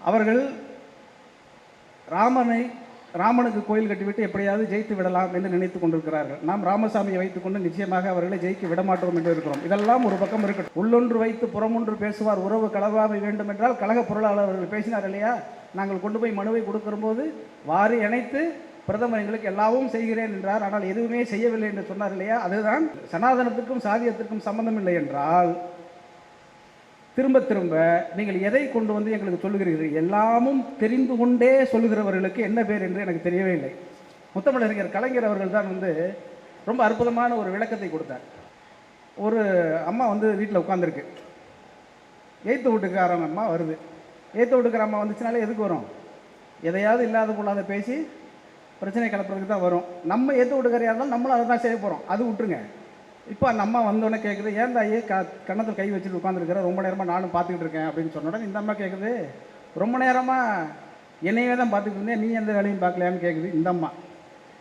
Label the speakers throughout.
Speaker 1: அவர்கள் ராமனை ராமனுக்கு கோயில் கட்டிவிட்டு எப்படியாவது ஜெயித்து விடலாம் என்று நினைத்துக் கொண்டிருக்கிறார்கள். நாம் ராமசாமியை வைத்துக்கொண்டு நிச்சயமாக அவர்களை ஜெயிக்க விடமாட்டோம் என்று இருக்கிறோம். இதெல்லாம் ஒரு பக்கம் இருக்கட்டும். உள்ளொன்று வைத்து புறமொன்று பேசுவார் உறவு கலவாமை வேண்டும் என்றால் கழக பொருளாளர் அவர்கள் பேசினார் இல்லையா? நாங்கள் கொண்டு போய் மனுவை கொடுக்கும்போது வாரி இணைத்து பிரதமர் எங்களுக்கு எல்லாவும் செய்கிறேன் என்றார். ஆனால் எதுவுமே செய்யவில்லை என்று சொன்னார் இல்லையா? அதுதான் சனாதனத்துக்கும் சாதியத்திற்கும் சம்பந்தம் இல்லை என்றால் திரும்ப திரும்ப நீங்கள் எதை கொண்டு வந்து எங்களுக்கு சொல்லுகிறீர்கள்? எல்லாமும் தெரிந்து கொண்டே சொல்லுகிறவர்களுக்கு என்ன பேர் என்று எனக்கு தெரியவே இல்லை. முத்தமிழறிஞர் கலைஞர் அவர்கள் தான் வந்து ரொம்ப அற்புதமான ஒரு விளக்கத்தை கொடுத்தார். ஒரு அம்மா வந்து வீட்டில் உட்காந்துருக்கு எய்த்து வீட்டுக்காரங்க அம்மா வருது. எய்த்து வீட்டுக்கார அம்மா வந்துச்சுனாலே எதுக்கு வரும்? எதையாவது இல்லாத கொள்ளாத பேசி பிரச்சனை கிளப்புறதுக்கு தான் வரும். நம்ம ஏற்று வீட்டுக்காரியாக இருந்தாலும் நம்மளும் அதை தான் செய்ய போகிறோம் அது விட்டுருங்க. இப்போ அந்த அம்மா வந்தோடனே கேட்குது ஏன் தாயே க கண்ணத்தில் கை வச்சுட்டு உட்காந்துருக்கிற ரொம்ப நேரமாக நானும் பார்த்துக்கிட்டு இருக்கேன் அப்படின்னு சொன்ன இந்த அம்மா கேட்குது ரொம்ப நேரமாக என்னையே தான் பார்த்துக்கிட்டு இருந்தேன் நீ எந்த வேலையும் பார்க்கலையான்னு கேட்குது இந்த அம்மா.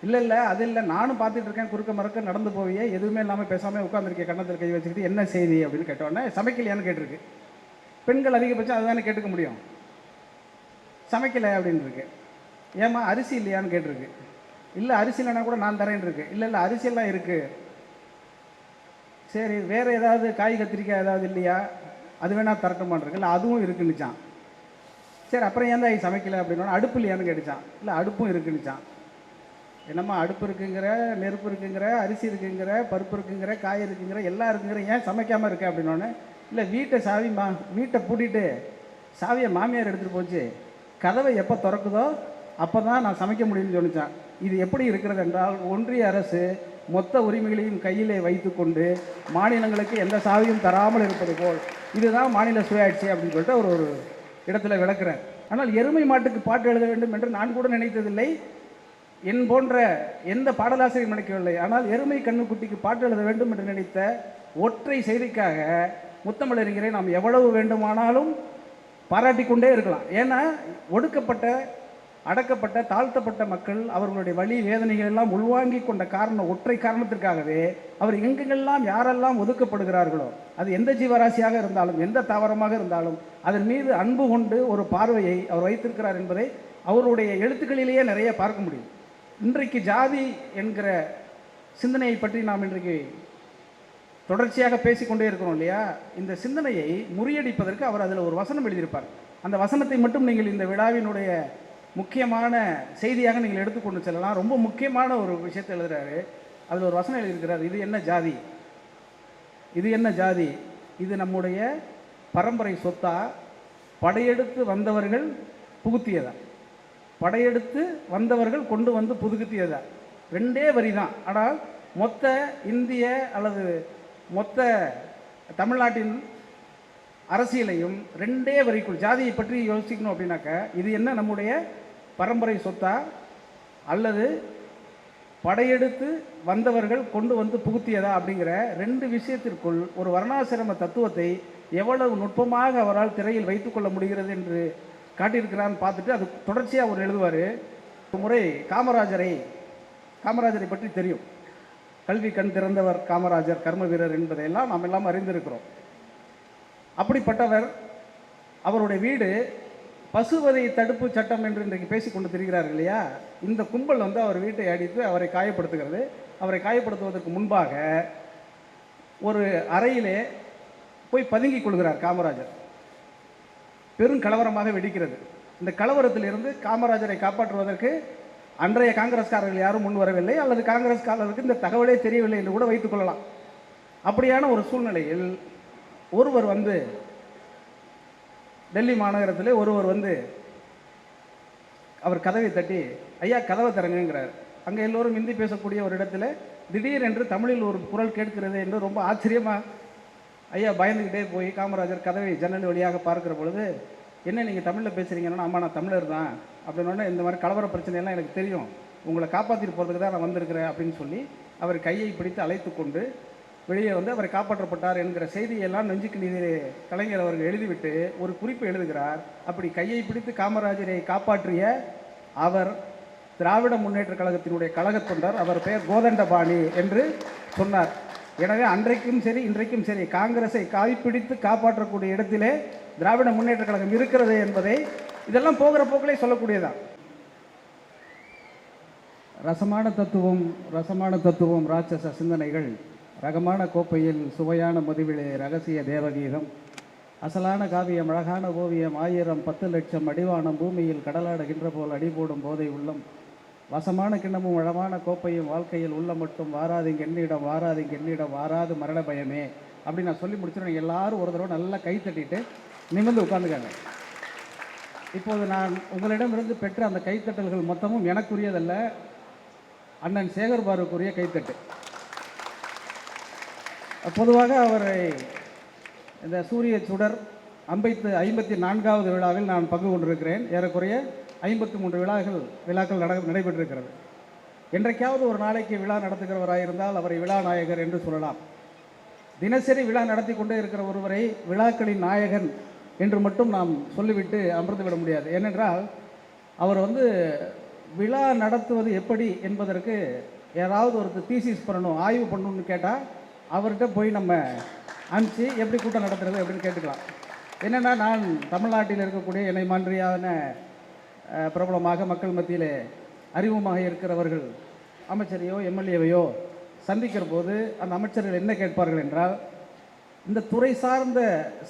Speaker 1: இல்லை இல்லை அது இல்லை நானும் பார்த்துட்டு இருக்கேன் குறுக்க மறுக்க நடந்து போவியே எதுவுமே இல்லாமல் பேசாமல் உட்காந்துருக்கேன் கண்ணத்தில் கை வச்சுக்கிட்டு என்ன செய்தி? அப்படின்னு கேட்டோடனே சமைக்கலையான்னு கேட்டிருக்கு. பெண்கள் அதிகபட்சம் அதுதானே கேட்டுக்க முடியும்? சமைக்கலை அப்படின்னு இருக்கு ஏம்மா அரிசி இல்லையான்னு கேட்டிருக்கு. இல்லை அரிசி இல்லைனா கூட நான் தரேன் இருக்கு இல்லை இல்லை அரிசியெல்லாம் இருக்குது சரி வேறு ஏதாவது காய் கத்திரிக்காய் ஏதாவது இல்லையா? அது வேணால் தரட்டுமான்ருக்கு இல்லை அதுவும் இருக்குன்னுச்சான் சரி அப்புறம் ஏன் தான் சமைக்கலை அப்படின்னா அடுப்பு இல்லையான்னு கேட்டுச்சான். இல்லை அடுப்பும் இருக்குன்னுச்சான் என்னம்மா அடுப்பு இருக்குங்கிற நெருப்பு இருக்குங்கிற அரிசி இருக்குங்கிற பருப்பு இருக்குங்கிற காய் இருக்குங்கிற எல்லாம் இருக்குங்கிற ஏன் சமைக்காமல் இருக்க அப்படின்னோடனே இல்லை வீட்டை சாவி மா வீட்டை பூட்டிட்டு சாவியை மாமியார் எடுத்துகிட்டு போச்சு. கதவை எப்போ திறக்குதோ அப்போ தான் நான் சமைக்க முடியும்னு சொன்னிச்சான். இது எப்படி இருக்கிறது என்றால் ஒன்றிய அரசு மொத்த உரிமைகளையும் கையிலே வைத்துக்கொண்டு மாநிலங்களுக்கு எந்த சாவியும் தராமல் இருப்பது போல் இதுதான் மாநில சுயாட்சி அப்படின்னு சொல்லிட்டு அவர் ஒரு இடத்துல விளக்குறார். ஆனால் எருமை மாட்டுக்கு பாட்டு எழுத வேண்டும் என்று நான் கூட நினைத்ததில்லை. என் போன்ற எந்த பாடலாசிரியர் நினைக்கவில்லை. ஆனால் எருமை கண்ணுக்குட்டிக்கு பாட்டு எழுத வேண்டும் என்று நினைத்த ஒற்றை செய்திக்காக முத்தமிழறிஞரை நாம் எவ்வளவு வேண்டுமானாலும் பாராட்டி கொண்டே இருக்கலாம். ஏன்னா ஒடுக்கப்பட்ட அடக்கப்பட்ட தாழ்த்தப்பட்ட மக்கள் அவர்களுடைய வழி வேதனைகள் எல்லாம் உள்வாங்கிக் கொண்ட காரணம் ஒற்றை காரணத்திற்காகவே அவர் எங்கெங்கெல்லாம் யாரெல்லாம் ஒதுக்கப்படுகிறார்களோ அது எந்த ஜீவராசியாக இருந்தாலும் எந்த தாவரமாக இருந்தாலும் அதன் மீது அன்பு கொண்டு ஒரு பார்வையை அவர் வைத்திருக்கிறார் என்பதை அவருடைய எழுத்துக்களிலேயே நிறைய பார்க்க முடியும். இன்றைக்கு ஜாதி என்கிற சிந்தனையை பற்றி நாம் இன்றைக்கு தொடர்ச்சியாக பேசிக்கொண்டே இருக்கிறோம் இல்லையா? இந்த சிந்தனையை முறியடிப்பதற்கு அவர் அதில் ஒரு வசனம் எழுதியிருப்பார். அந்த வசனத்தை மட்டும் நீங்கள் இந்த விழாவினுடைய முக்கியமான செய்தியாக நீங்கள் எடுத்துக்கொண்டு செல்லலாம். ரொம்ப முக்கியமான ஒரு விஷயத்தை எழுதுறாரு. அதில் ஒரு வசனம் எழுதியிருக்கிறார். இது என்ன ஜாதி? இது என்ன ஜாதி? இது நம்முடைய பரம்பரை சொத்தா? படையெடுத்து வந்தவர்கள் புகுத்தியதா? படையெடுத்து வந்தவர்கள் கொண்டு வந்து புதுகுத்தியதா ரெண்டே வரி தான் ஆனால் மொத்த இந்திய அல்லது மொத்த தமிழ்நாட்டின் அரசியலையும் ரெண்டே வரிக்குள் ஜாதியை பற்றி யோசிக்கணும் அப்படின்னாக்க இது என்ன? நம்முடைய பரம்பரை சொத்தா அல்லது படையெடுத்து வந்தவர்கள் கொண்டு வந்து புகுத்தியதா அப்படிங்கிற ரெண்டு விஷயத்திற்குள் ஒரு வர்ணாசிரம தத்துவத்தை எவ்வளவு நுட்பமாக அவரால் திரையில் வைத்துக்கொள்ள முடிகிறது என்று காட்டியிருக்கிறான்னு பார்த்துட்டு அது தொடர்ச்சியாக அவர் எழுதுவார். ஒரு முறை காமராஜரை காமராஜரை பற்றி தெரியும். கல்வி கண் திறந்தவர் காமராஜர் கர்ம வீரர் என்பதையெல்லாம் நாம் எல்லாம் அறிந்திருக்கிறோம். அப்படிப்பட்டவர் அவருடைய வீடு பசுவதை தடுப்பு சட்டம் என்று இன்றைக்கு பேசிக்கொண்டு திரிகிறார் இல்லையா? இந்த கும்பல் வந்து அவர் வீட்டை அடித்து அவரை காயப்படுத்துகிறது. அவரை காயப்படுத்துவதற்கு முன்பாக ஒரு அறையிலே போய் பதுங்கிக் கொள்கிறார் காமராஜர். பெரும் கலவரமாக வெடிக்கிறது. இந்த கலவரத்திலிருந்து காமராஜரை காப்பாற்றுவதற்கு அன்றைய காங்கிரஸ்காரர்கள் யாரும் முன் வரவில்லை. அல்லது காங்கிரஸ்காரர்களுக்கு இந்த தகவலே தெரியவில்லை என்று கூட வைத்துக் கொள்ளலாம். அப்படியான ஒரு சூழ்நிலையில் ஒருவர் வந்து டெல்லி மாநகரத்தில் ஒருவர் வந்து அவர் கதவை தட்டி ஐயா கதவை திறங்குங்கிறார். அங்கே எல்லோரும் ஹிந்தி பேசக்கூடிய ஒரு இடத்துல திடீரென்று தமிழில் ஒரு குரல் கேட்கிறது என்று ரொம்ப ஆச்சரியமாக ஐயா பயந்துக்கிட்டே போய் காமராஜர் கதவை ஜன்னல் வழியாக பார்க்குற பொழுது என்ன நீங்கள் தமிழில் பேசுகிறீங்கன்னா ஆமாம் நான் தமிழர் தான். அப்படின்னோடனே இந்த மாதிரி கலவர பிரச்சனையெல்லாம் எனக்கு தெரியும். உங்களை காப்பாற்றிட்டு போகிறதுக்கு தான் நான் வந்திருக்கிறேன். அப்படின்னு சொல்லி அவர் கையை பிடித்து அழைத்து கொண்டு வெளியே வந்து அவர் காப்பாற்றப்பட்டார் என்கிற செய்தியெல்லாம் நெஞ்சுக்கு நீதிலே கலைஞர் அவர்கள் எழுதிவிட்டு ஒரு குறிப்பு எழுதுகிறார். அப்படி கையை பிடித்து காமராஜரை காப்பாற்றிய அவர் திராவிட முன்னேற்ற கழகத்தினுடைய கழகத் தொண்டர் அவர் பெயர் கோதண்டபாணி என்று சொன்னார். எனவே அன்றைக்கும் சரி இன்றைக்கும் சரி காங்கிரஸை காய்ப்பிடித்து காப்பாற்றக்கூடிய இடத்திலே திராவிட முன்னேற்ற கழகம் இருக்கிறது என்பதை இதெல்லாம் போகிற போக்கிலே சொல்லக்கூடியதான் ரசமான தத்துவம் ரசமான தத்துவம் ராட்சச சிந்தனைகள். ரகமான கோப்பையில் சுவையான மதுவிலே ரகசிய தேவகீதம். அசலான காவியம் அழகான ஓவியம் ஆயிரம் பத்து லட்சம் அடிவானம் பூமியில் கடலாடுகின்ற போல் அடிபோடும் போதை உள்ளம். வசமான கிண்ணமும் வளமான கோப்பையும் வாழ்க்கையில் உள்ள மட்டும் வாராதிங்க என்னிடம் வாராதிங்க என்னிடம் வாராது மரண பயமே. அப்படி நான் சொல்லி முடிச்சிருவேன் எல்லாரும் ஒரு தடவை நல்லா கை தட்டிட்டு நிமிர்ந்து உட்காந்துக்காங்க. இப்போது நான் உங்களிடமிருந்து பெற்ற அந்த கைத்தட்டல்கள் மொத்தமும் எனக்குரியதல்ல. அண்ணன் சேகர் பாருக்குரிய கைத்தட்டு. பொதுவாக அவரை இந்த சூரிய சுடர் ஐம்பத்து ஐம்பத்தி நான்காவது விழாவில் நான் பங்கு கொண்டிருக்கிறேன். ஏறக்குறைய ஐம்பத்தி மூன்று விழாக்கள் விழாக்கள் நட நடைபெற்றிருக்கிறது. என்றைக்காவது ஒரு நாளைக்கு விழா நடத்துகிறவராக இருந்தால் அவரை விழா நாயகர் என்று சொல்லலாம். தினசரி விழா நடத்தி கொண்டே இருக்கிற ஒருவரை விழாக்களின் நாயகன் என்று மட்டும் நாம் சொல்லிவிட்டு அமர்ந்து விட முடியாது. ஏனென்றால் அவர் வந்து விழா நடத்துவது எப்படி என்பதற்கு யாராவது ஒருத்தர் தீசிஸ் பண்ணணும் ஆய்வு பண்ணணும்னு கேட்டால் அவர்கிட்ட போய் நம்ம அனுப்பிச்சு எப்படி கூட்டம் நடத்துறது அப்படின்னு கேட்டுக்கலாம். என்னென்னா நான் தமிழ்நாட்டில் இருக்கக்கூடிய என்னை மாதிரியான பிரபலமாக மக்கள் மத்தியிலே அறிமுகமாக இருக்கிறவர்கள் அமைச்சரையோ எம்எல்ஏவையோ சந்திக்கிற போது அந்த அமைச்சர்கள் என்ன கேட்பார்கள் என்றால் இந்த துறை சார்ந்த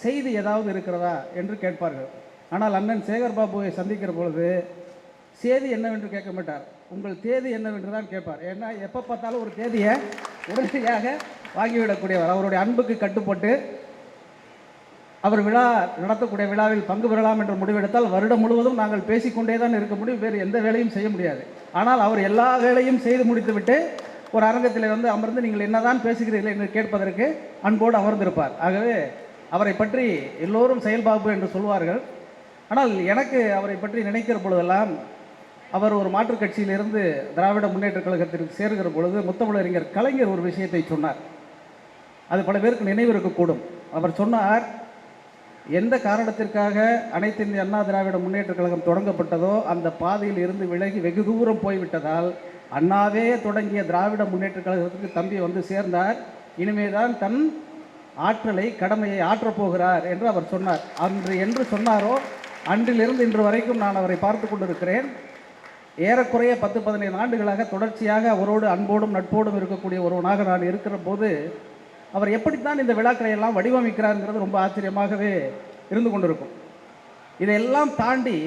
Speaker 1: செய்தி ஏதாவது இருக்கிறதா என்று கேட்பார்கள். ஆனால் அண்ணன் சேகர் பாபுவை சந்திக்கிற பொழுது செய்தி என்னவென்று கேட்க மாட்டார். உங்கள் தேதி என்னவென்று தான் கேட்பார். ஏன்னா எப்போ பார்த்தாலும் ஒரு தேதியை உடனடியாக வாங்கிவிடக்கூடியவர் அவருடைய அன்புக்கு கட்டுப்பட்டு அவர் விழா நடத்தக்கூடிய விழாவில் பங்கு பெறலாம் என்று முடிவெடுத்தால் வருடம் முழுவதும் நாங்கள் பேசிக்கொண்டே தான் இருக்க முடியும். வேறு எந்த வேலையும் செய்ய முடியாது. ஆனால் அவர் எல்லா வேலையும் செய்து முடித்துவிட்டு ஒரு அரங்கத்தில் வந்து அமர்ந்து நீங்கள் என்னதான் பேசுகிறீர்கள் என்று கேட்பதற்கு அன்போடு அமர்ந்திருப்பார். ஆகவே அவரை பற்றி எல்லோரும் செயல்பாபு என்று சொல்வார்கள். ஆனால் எனக்கு அவரை பற்றி நினைக்கிற பொழுதெல்லாம் அவர் ஒரு மாற்றுக் கட்சியிலிருந்து திராவிட முன்னேற்றக் கழகத்திற்கு சேர்கிற பொழுது முத்தமிழறிஞர் கலைஞர் ஒரு விஷயத்தை சொன்னார். அது பல பேருக்கு நினைவு இருக்கக்கூடும். அவர் சொன்னார் எந்த காரணத்திற்காக அனைத்து இந்திய அண்ணா திராவிட முன்னேற்றக் கழகம் தொடங்கப்பட்டதோ அந்த பாதையில் இருந்து விலகி வெகு தூரம் போய்விட்டதால் அண்ணாவே தொடங்கிய திராவிட முன்னேற்றக் கழகத்துக்கு தம்பி வந்து சேர்ந்தார். இனிமேதான் தன் ஆற்றலை கடமையை ஆற்றப் போகிறார் என்று அவர் சொன்னார். அன்று என்று சொன்னாரோ அன்றிலிருந்து இன்று வரைக்கும் நான் அவரை பார்த்து கொண்டிருக்கிறேன். ஏறக்குறைய பத்து பதினைந்து ஆண்டுகளாக தொடர்ச்சியாக அவரோடு அன்போடும் நட்போடும் இருக்கக்கூடிய ஒருவனாக நான் இருக்கிற போது அவர் எப்படித்தான் இந்த விழாக்களை எல்லாம் வடிவமைக்கிறாருங்கிறது ரொம்ப ஆச்சரியமாகவே இருந்து கொண்டிருக்கும். இதையெல்லாம் தாண்டி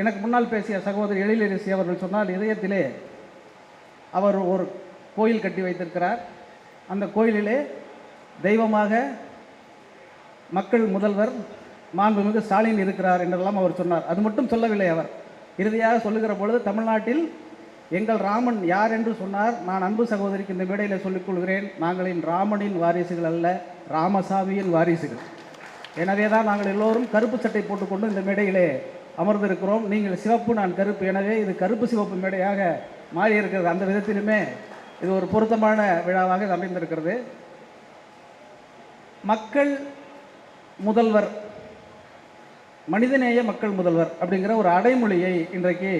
Speaker 1: எனக்கு முன்னால் பேசிய சகோதரி எழிலரசி அவர்கள் சொன்னால் இதயத்திலே அவர் ஒரு கோயில் கட்டி வைத்திருக்கிறார். அந்த கோயிலிலே தெய்வமாக மக்கள் முதல்வர் மாண்புமிகு ஸ்டாலின் இருக்கிறார் என்றெல்லாம் அவர் சொன்னார். அது மட்டும் சொல்லவில்லை அவர். இறுதியாக சொல்லுகிற பொழுது தமிழ்நாட்டில் எங்கள் ராமன் யார் என்று சொன்னார் நான் அன்பு சகோதரிக்கு இந்த மேடையில் சொல்லிக் கொள்கிறேன் நாங்களின் ராமனின் வாரிசுகள் அல்ல ராமசாமியின் வாரிசுகள். எனவே தான் நாங்கள் எல்லோரும் கருப்பு சட்டை போட்டுக்கொண்டு இந்த மேடையிலே அமர்ந்திருக்கிறோம். நீங்கள் சிவப்பு நான் கருப்பு. எனவே இது கருப்பு சிவப்பு மேடையாக மாறி இருக்கிறது அந்த விதத்திலுமே இது ஒரு பொருத்தமான விழாவாக இது அமைந்திருக்கிறது. மக்கள் முதல்வர் மனிதநேய மக்கள் முதல்வர் அப்படிங்கிற ஒரு அடைமொழியை இன்றைக்கு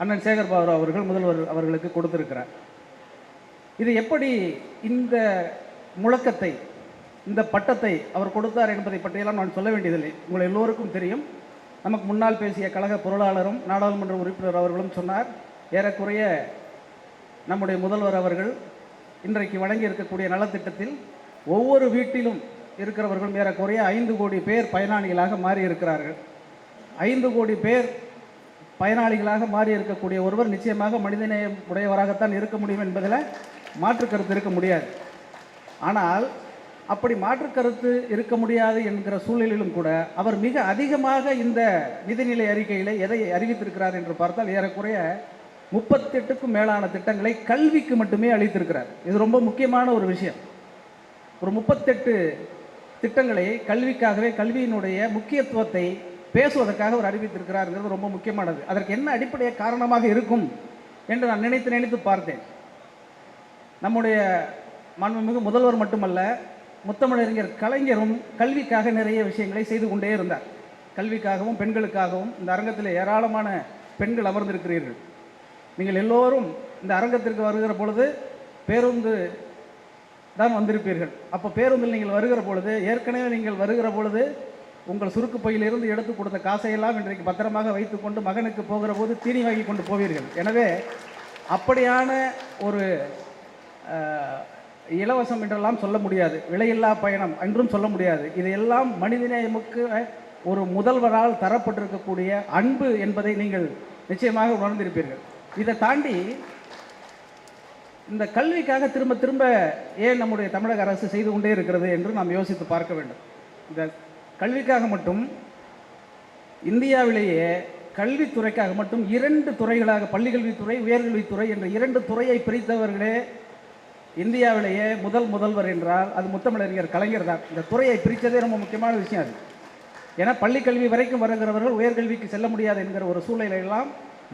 Speaker 1: அண்ணன் சேகர் பாபு அவர்கள் முதல்வர் அவர்களுக்கு கொடுத்திருக்கிறார். இது எப்படி இந்த முழக்கத்தை இந்த பட்டத்தை அவர் கொடுத்தார் என்பதை பற்றியெல்லாம் நான் சொல்ல வேண்டியதில்லை. உங்கள் எல்லோருக்கும் தெரியும். நமக்கு முன்னால் பேசிய கழக பொருளாளரும் நாடாளுமன்ற உறுப்பினர் அவர்களும் சொன்னார் ஏறக்குறைய நம்முடைய முதல்வர் அவர்கள் இன்றைக்கு வழங்கி இருக்கக்கூடிய நலத்திட்டத்தில் ஒவ்வொரு வீட்டிலும் இருக்கிறவர்களும் ஏறக்குறைய ஐந்து கோடி பேர் பயனாளிகளாக மாறி இருக்கிறார்கள் ஐந்து கோடி பேர் பயனாளிகளாக மாறி இருக்கக்கூடிய ஒருவர் நிச்சயமாக மனிதநேயம் உடையவராகத்தான் இருக்க முடியும் என்பதில் மாற்று கருத்து இருக்க முடியாது. ஆனால் அப்படி மாற்று கருத்து இருக்க முடியாது என்கிற சூழலிலும் கூட அவர் மிக அதிகமாக இந்த நிதிநிலை அறிக்கையில் எதை அறிவித்திருக்கிறார் என்று பார்த்தால் ஏறக்குறைய முப்பத்தெட்டுக்கும் மேலான திட்டங்களை கல்விக்கு மட்டுமே அளித்திருக்கிறார். இது ரொம்ப முக்கியமான ஒரு விஷயம். ஒரு முப்பத்தெட்டு திட்டங்களை கல்விக்காகவே கல்வியினுடைய முக்கியத்துவத்தை பேசுவதற்காக அவர் அறிவித்திருக்கிறாருங்கிறது ரொம்ப முக்கியமானது. அதற்கு என்ன அடிப்படைய காரணமாக இருக்கும் என்று நான் நினைத்து நினைத்து பார்த்தேன். நம்முடைய மாண்புமிகு முதல்வர் மட்டுமல்ல முத்தமிழறிஞர் கலைஞரும் கல்விக்காக நிறைய விஷயங்களை செய்து கொண்டே இருந்தார். கல்விக்காகவும் பெண்களுக்காகவும் இந்த அரங்கத்தில் ஏராளமான பெண்கள் அமர்ந்திருக்கிறீர்கள். நீங்கள் எல்லோரும் இந்த அரங்கத்திற்கு வருகிற பொழுது பேருந்து தான் வந்திருப்பீர்கள். அப்போ பேருந்தில் நீங்கள் வருகிற பொழுது ஏற்கனவே நீங்கள் வருகிற பொழுது உங்கள் சுருக்கு பையிலிருந்து எடுத்து கொடுத்த காசையெல்லாம் இன்றைக்கு பத்திரமாக வைத்துக்கொண்டு மகனுக்கு போகிற போது தீனி வாங்கி கொண்டு போவீர்கள். எனவே அப்படியான ஒரு இலவசம் என்றெல்லாம் சொல்ல முடியாது. விலையில்லா பயணம் என்றும் சொல்ல முடியாது. இதையெல்லாம் மனிதநேயமுக்கு ஒரு முதல்வரால் தரப்பட்டிருக்கக்கூடிய அன்பு என்பதை நீங்கள் நிச்சயமாக உணர்ந்திருப்பீர்கள். இதை தாண்டி இந்த கல்விக்காக திரும்ப திரும்ப ஏன் நம்முடைய தமிழக அரசு செய்து கொண்டே இருக்கிறது என்று நாம் யோசித்து பார்க்க வேண்டும். இந்த கல்விக்காக மட்டும் இந்தியாவிலேயே கல்வித்துறைக்காக மட்டும் இரண்டு துறைகளாக பள்ளிக்கல்வித்துறை உயர்கல்வித்துறை என்ற இரண்டு துறையை பிரித்தவர்களே இந்தியாவிலேயே முதல் முதல்வர் என்றால் அது முத்தமிழறிஞர் கலைஞர் தான். இந்த துறையை பிரித்ததே ரொம்ப முக்கியமான விஷயம் அது. ஏன்னா பள்ளிக்கல்வி வரைக்கும் வருகிறவர்கள் உயர்கல்விக்கு செல்ல முடியாது என்கிற ஒரு சூழ்நிலை எல்லாம்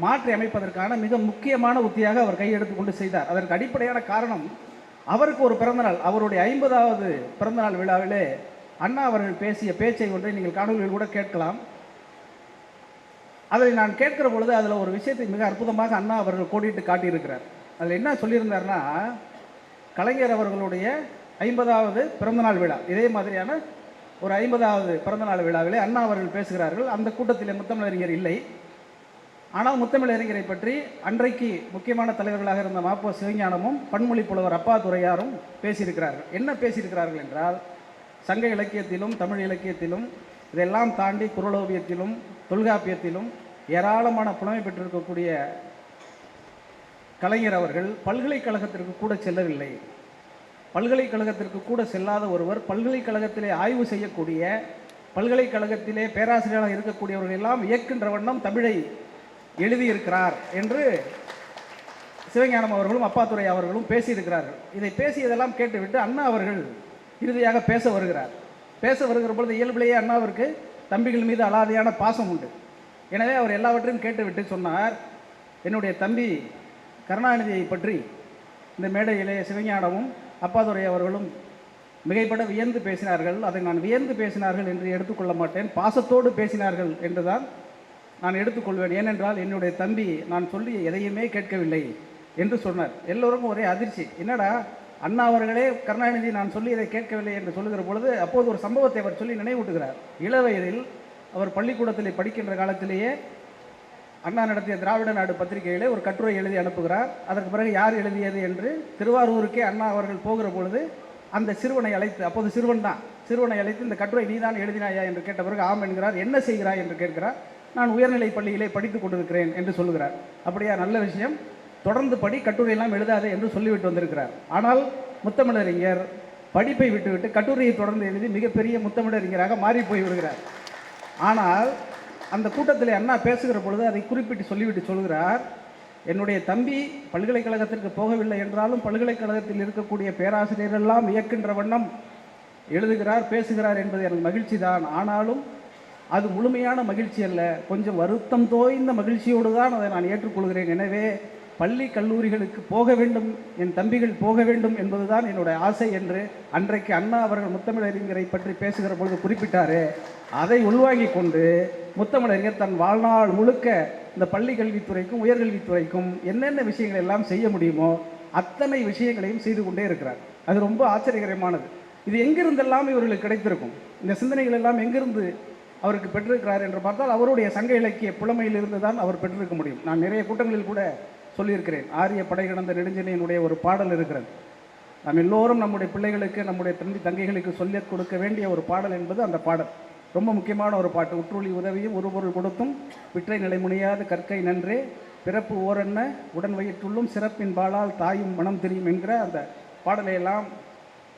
Speaker 1: மாற்றி அமைப்பதற்கான மிக முக்கியமான உத்தியாக அவர் கையெடுத்து கொண்டு செய்தார். அதற்கு அடிப்படையான காரணம் அவருக்கு ஒரு பிறந்தநாள் அவருடைய ஐம்பதாவது பிறந்தநாள் விழாவிலே அண்ணா அவர்கள் பேசிய பேச்சை ஒன்றை நீங்கள் காணொலியில் கூட கேட்கலாம். அதை நான் கேட்கிற பொழுது அதில் ஒரு விஷயத்தை மிக அற்புதமாக அண்ணா அவர்கள் கோடிட்டு காட்டியிருக்கிறார். அதில் என்ன சொல்லியிருந்தாருன்னா கலைஞர் அவர்களுடைய ஐம்பதாவது பிறந்தநாள் விழா. இதே மாதிரியான ஒரு ஐம்பதாவது பிறந்தநாள் விழாவிலே அண்ணா அவர்கள் பேசுகிறார்கள். அந்த கூட்டத்தில் முத்தமிழறிஞர் இல்லை. ஆனால் முத்தமிழறிஞரை பற்றி அன்றைக்கு முக்கியமான தலைவர்களாக இருந்த மாப்போ சிவஞானமும் பன்மொழி புலவர் அப்பா துறையாரும் பேசியிருக்கிறார்கள். என்ன பேசியிருக்கிறார்கள் என்றால் சங்க இலக்கியத்திலும் தமிழ் இலக்கியத்திலும் இதெல்லாம் தாண்டி குரலோவியத்திலும் தொல்காப்பியத்திலும் ஏராளமான புலமை பெற்றிருக்கக்கூடிய கலைஞர் அவர்கள் பல்கலைக்கழகத்திற்கு கூட செல்லவில்லை. பல்கலைக்கழகத்திற்கு கூட செல்லாத ஒருவர் பல்கலைக்கழகத்திலே ஆய்வு செய்யக்கூடிய பல்கலைக்கழகத்திலே பேராசிரியராக இருக்கக்கூடியவர்கள் எல்லாம் இயக்கின்ற வண்ணம் தமிழை எழுதியிருக்கிறார் என்று சிவஞானம் அவர்களும் அப்பாத்துரை அவர்களும் பேசியிருக்கிறார்கள். இதை பேசியதெல்லாம் கேட்டுவிட்டு அண்ணா அவர்கள் இறுதியாக பேச வருகிறார். பேச வருகிற பொழுது இயல்பிலேயே அண்ணாவிற்கு தம்பிகள் மீது அலாதியான பாசம் உண்டு. எனவே அவர் எல்லாவற்றையும் கேட்டுவிட்டு சொன்னார் என்னுடைய தம்பி கருணாநிதியை பற்றி இந்த மேடையிலே சிவஞானமும் அப்பாதுரை அவர்களும் மிகைப்பட வியந்து பேசினார்கள். அதை நான் வியந்து பேசினார்கள் என்று எடுத்துக்கொள்ள மாட்டேன். பாசத்தோடு பேசினார்கள் என்றுதான் நான் எடுத்துக்கொள்வேன். ஏனென்றால் என்னுடைய தம்பி நான் சொல்லி எதையுமே கேட்கவில்லை என்று சொன்னார். எல்லோருக்கும் ஒரே அதிர்ச்சி. என்னடா அண்ணா அவர்களே கருணாநிதி நான் சொல்லி இதை கேட்கவில்லை என்று சொல்லுகிற பொழுது அப்போது ஒரு சம்பவத்தை அவர் சொல்லி நினைவூட்டுகிறார். இளவயதில் அவர் பள்ளிக்கூடத்தில் படிக்கின்ற காலத்திலேயே அண்ணா நடத்திய திராவிட நாடு பத்திரிகையிலே ஒரு கட்டுரை எழுதி அனுப்புகிறார். அதற்கு பிறகு யார் எழுதியது என்று திருவாரூருக்கே அண்ணா அவர்கள் போகிற பொழுது அந்த சிறுவனை அழைத்து அப்போது சிறுவன் தான் சிறுவனை அழைத்து இந்த கட்டுரை நீதான் எழுதினாயா? என்று கேட்ட பிறகு ஆம் என்கிறார். என்ன செய்கிறாய்? என்று கேட்கிறார். நான் உயர்நிலை பள்ளியிலே படித்துக் கொண்டிருக்கிறேன் என்று சொல்லுகிறார். அப்படியா நல்ல விஷயம். தொடர்ந்து படி கட்டுரையெல்லாம் எழுதாது என்று சொல்லிவிட்டு வந்திருக்கிறார். ஆனால் முத்தமிழறிஞர் படிப்பை விட்டுவிட்டு கட்டுரையை தொடர்ந்து எழுதி மிகப்பெரிய முத்தமிழறிஞராக மாறி போய் விடுகிறார். ஆனால் அந்த கூட்டத்தில் அண்ணா பேசுகிற பொழுது அதை குறிப்பிட்டு சொல்லிவிட்டு சொல்கிறார் என்னுடைய தம்பி பல்கலைக்கழகத்திற்கு போகவில்லை என்றாலும் பல்கலைக்கழகத்தில் இருக்கக்கூடிய பேராசிரியரெல்லாம் இயக்கின்ற வண்ணம் எழுதுகிறார் பேசுகிறார் என்பது எனக்கு மகிழ்ச்சி தான். ஆனாலும் அது முழுமையான மகிழ்ச்சி அல்ல. கொஞ்சம் வருத்தம் தோய்ந்த மகிழ்ச்சியோடு தான் அதை நான் ஏற்றுக்கொள்கிறேன். எனவே பள்ளி கல்லூரிகளுக்கு போக வேண்டும் என் தம்பிகள் போக வேண்டும் என்பதுதான் என்னுடைய ஆசை என்று அன்றைக்கு அண்ணா அவர்கள் முத்தமிழறிஞரை பற்றி பேசுகிற பொழுது குறிப்பிட்டாரே. அதை உள்வாங்கிக் கொண்டு முத்தமிழறிஞர் தன் வாழ்நாள் முழுக்க இந்த பள்ளி கல்வித்துறைக்கும் உயர்கல்வித்துறைக்கும் என்னென்ன விஷயங்கள் எல்லாம் செய்ய முடியுமோ அத்தனை விஷயங்களையும் செய்து கொண்டே இருக்கிறார். அது ரொம்ப ஆச்சரியகரமானது. இது எங்கிருந்தெல்லாம் இவர்களுக்கு கிடைத்திருக்கும்? இந்த சிந்தனைகள் எல்லாம் எங்கிருந்து அவருக்கு பெற்றிருக்கிறார் என்று பார்த்தால் அவருடைய சங்க இலக்கிய புலமையிலிருந்து தான் அவர் பெற்றிருக்க முடியும். நான் நிறைய கூட்டங்களில் கூட சொல்லியிருக்கிறேன். ஆரிய படை கடந்த நெடுஞ்செழியனுடைய ஒரு பாடல் இருக்கிறது. நாம் எல்லோரும் நம்முடைய பிள்ளைகளுக்கு நம்முடைய தம்பி தங்கைகளுக்கு சொல்லிக் கொடுக்க வேண்டிய ஒரு பாடல் என்பது அந்த பாடல். ரொம்ப முக்கியமான ஒரு பாட்டு. உற்றுளி உதவியும் ஒரு பொருள் கொடுத்தும் விற்றை நிலைமுனியாத கற்கை நன்றே பிறப்பு ஓரென்ன உடன் வயிற்றுள்ளும் சிறப்பின் பாலால் தாயும் மனம் தெரியும் என்கிற அந்த பாடலை எல்லாம்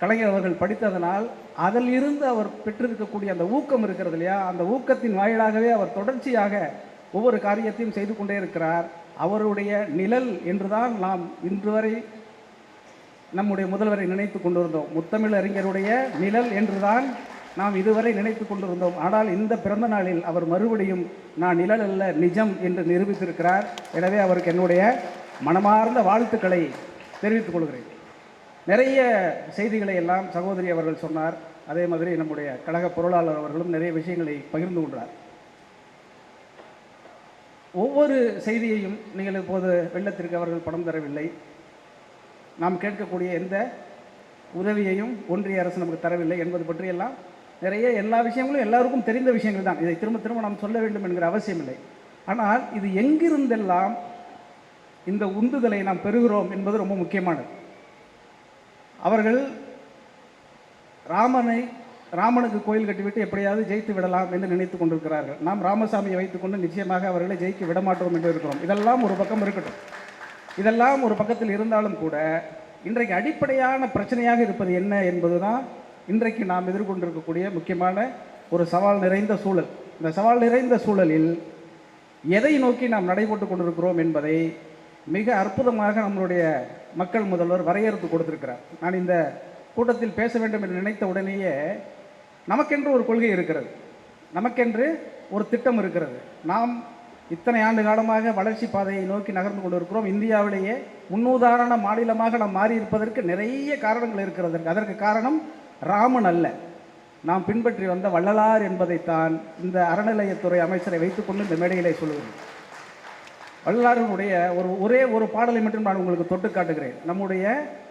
Speaker 1: கலைஞர் அவர்கள் படித்ததனால் அதில் இருந்து அவர் பெற்றிருக்கக்கூடிய அந்த ஊக்கம் இருக்கிறது இல்லையா? அந்த ஊக்கத்தின் வாயிலாகவே அவர் தொடர்ச்சியாக ஒவ்வொரு காரியத்தையும் செய்து கொண்டே இருக்கிறார். அவருடைய நிழல் என்றுதான் நாம் இன்று வரை நம்முடைய முதல்வரை நினைத்து கொண்டிருந்தோம். முத்தமிழ் அறிஞருடைய நிழல் என்றுதான் நாம் இதுவரை நினைத்து கொண்டிருந்தோம். ஆனால் இந்த பிறந்த நாளில் அவர் மறுபடியும் நான் நிழல் அல்ல நிஜம் என்று நிரூபித்திருக்கிறார். எனவே அவருக்கு என்னுடைய மனமார்ந்த வாழ்த்துக்களை தெரிவித்துக் கொள்கிறேன். நிறைய செய்திகளை எல்லாம் சகோதரி அவர்கள் சொன்னார். அதே மாதிரி நம்முடைய கழக பொருளாளர் அவர்களும் நிறைய விஷயங்களை பகிர்ந்து கொண்டார். ஒவ்வொரு செய்தியையும் நீங்கள் இப்போது வெள்ளத்திற்கு அவர்கள் பணம் தரவில்லை. நாம் கேட்கக்கூடிய எந்த உதவியையும் ஒன்றிய அரசு நமக்கு தரவில்லை என்பது பற்றியெல்லாம் நிறைய எல்லா விஷயங்களும் எல்லாருக்கும் தெரிந்த விஷயங்கள் தான். இதை திரும்ப திரும்ப நாம் சொல்ல வேண்டும் என்கிற அவசியம் இல்லை ஆனால் இது எங்கிருந்தெல்லாம் இந்த உந்துதலை நாம் பெறுகிறோம் என்பது ரொம்ப முக்கியமானது. அவர்கள் ராமனை ராமனுக்கு கோயில் கட்டிவிட்டு எப்படியாவது ஜெயித்து விடலாம் என்று நினைத்து கொண்டிருக்கிறார்கள். நாம் ராமசாமியை வைத்துக்கொண்டு நிச்சயமாக அவர்களை ஜெயிக்க விட மாட்டோம் என்று இருக்கிறோம். இதெல்லாம் ஒரு பக்கம் இருக்கட்டும். இதெல்லாம் ஒரு பக்கத்தில் இருந்தாலும் கூட இன்றைக்கு அடிப்படையான பிரச்சனையாக இருப்பது என்ன என்பதுதான் இன்றைக்கு நாம் எதிர்கொண்டிருக்கக்கூடிய முக்கியமான ஒரு சவால் நிறைந்த சூழல். இந்த சவால் நிறைந்த சூழலில் எதை நோக்கி நாம் நடைபோட்டு கொண்டிருக்கிறோம் என்பதை மிக அற்புதமாக நம்மளுடைய மக்கள் முதல்வர் வரையறுத்து கொடுத்திருக்கிறார். நான் இந்த கூட்டத்தில் பேச வேண்டும் என்று நினைத்த உடனேயே நமக்கென்று ஒரு கொள்கை இருக்கிறது. நமக்கென்று ஒரு திட்டம் இருக்கிறது. நாம் இத்தனை ஆண்டு காலமாக வளர்ச்சி பாதையை நோக்கி நகர்ந்து கொண்டிருக்கிறோம். இந்தியாவிலேயே முன்னுதாரண மாநிலமாக நாம் மாறி இருப்பதற்கு நிறைய காரணங்கள் இருக்கிறது. அதற்கு காரணம் ராமன் அல்ல. நாம் பின்பற்றி வந்த வள்ளலார் என்பதைத்தான் இந்த அறநிலையத்துறை அமைச்சரை வைத்துக்கொண்டு இந்த மேடையிலே சொல்லுகிறேன். வள்ளலாரினுடைய ஒரு ஒரே ஒரு பாடலை மட்டும் நான் உங்களுக்கு தொட்டு காட்டுகிறேன். நம்முடைய